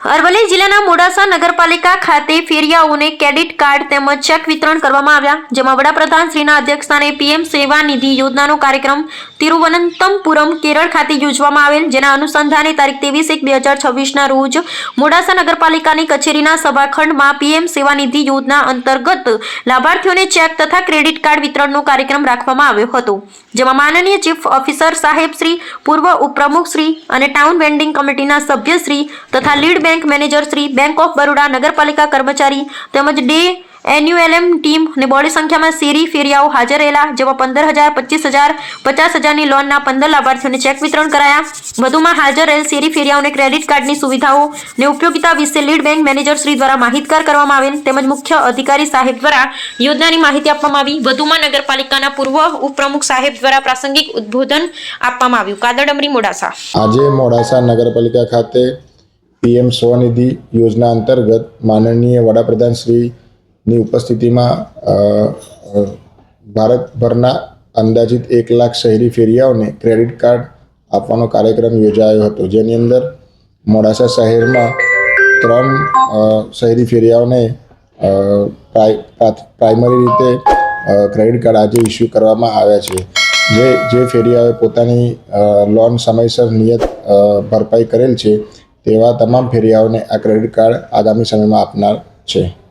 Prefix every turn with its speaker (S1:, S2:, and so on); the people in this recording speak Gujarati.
S1: અરવલ્લી જિલ્લાના મોડાસા નગરપાલિકા ખાતે ફેરિયાઓને ક્રેડિટ કાર્ડ તેમજ ચેક વિતરણ કરવામાં આવ્યા, જેમાં વડાપ્રધાન અધ્યક્ષસ્થાને પીએમ સેવા નિધિ યોજનાનો કાર્યક્રમ તિરુવનંતમપુરમ, કેરળ ખાતે યોજવામાં આવેલ, જેના અનુસંધાને તારીખ ત્રેવીસ એક બે હજાર છવ્વીસના રોજ મોડાસા નગરપાલિકાની કચેરીના સભાખંડમાં પીએમ સેવા નિધિ યોજના અંતર્ગત લાભાર્થીઓને ચેક તથા ક્રેડિટ કાર્ડ વિતરણનો કાર્યક્રમ રાખવામાં આવ્યો હતો, જેમાં માનનીય ચીફ ઓફિસર સાહેબ શ્રી, પૂર્વ ઉપપ્રમુખ શ્રી અને ટાઉન વેન્ડિંગ કમિટીના સભ્ય શ્રી તથા lead bank manager Shri bank of Baroda નગરપાલિકા કર્મચારી તેમજ ડે એન્યુએલએમ ટીમ અને બોડી સંખ્યામાં શેરી ફેરિયાઓ હાજર રહેલા, જેમાં પંદર હજાર પચીસ હજાર પચાસ હજારની લોનના પંદર લાભાર્થીઓને ચેક વિતરણ કરાયા. વધુમાં હાજર રહેલ શેરી ફેરિયાઓને ક્રેડિટ કાર્ડની સુવિધાઓ ને ઉપયોગિતા વિશે લીડ બેંક મેનેજર શ્રી દ્વારા માહિતગાર કરવામાં આવેલ, તેમજ મુખ્ય અધિકારી સાહેબ દ્વારા યોજનાની માહિતી આપવામાં આવી. વધુમાં નગરપાલિકાના પૂર્વ ઉપપ્રમુખ સાહેબ દ્વારા પ્રાસંગિક ઉદ્બોધન આપવામાં આવ્યું. કાદડમરી મોડાસા.
S2: આજે મોડાસા નગરપાલિકા ખાતે પીએમ સ્વનિધિ યોજના અંતર્ગત માનનીય વડાપ્રધાન શ્રીની ઉપસ્થિતિમાં ભારતભરના અંદાજિત એક લાખ શહેરી ફેરિયાઓને ક્રેડિટ કાર્ડ આપવાનો કાર્યક્રમ યોજાયો હતો. જેની અંદર મોડાસા શહેરમાં ત્રણ શહેરી ફેરિયાઓને પ્રાઇમરી રીતે ક્રેડિટ કાર્ડ આજે ઇસ્યુ કરવામાં આવ્યા છે. જે જે ફેરિયાઓએ પોતાની લોન સમયસર નિયત ભરપાઈ કરેલ છે તેવા તમામ ફેરિયાઓને આ ક્રેડિટ કાર્ડ આગામી સમયમાં આપનાર છે.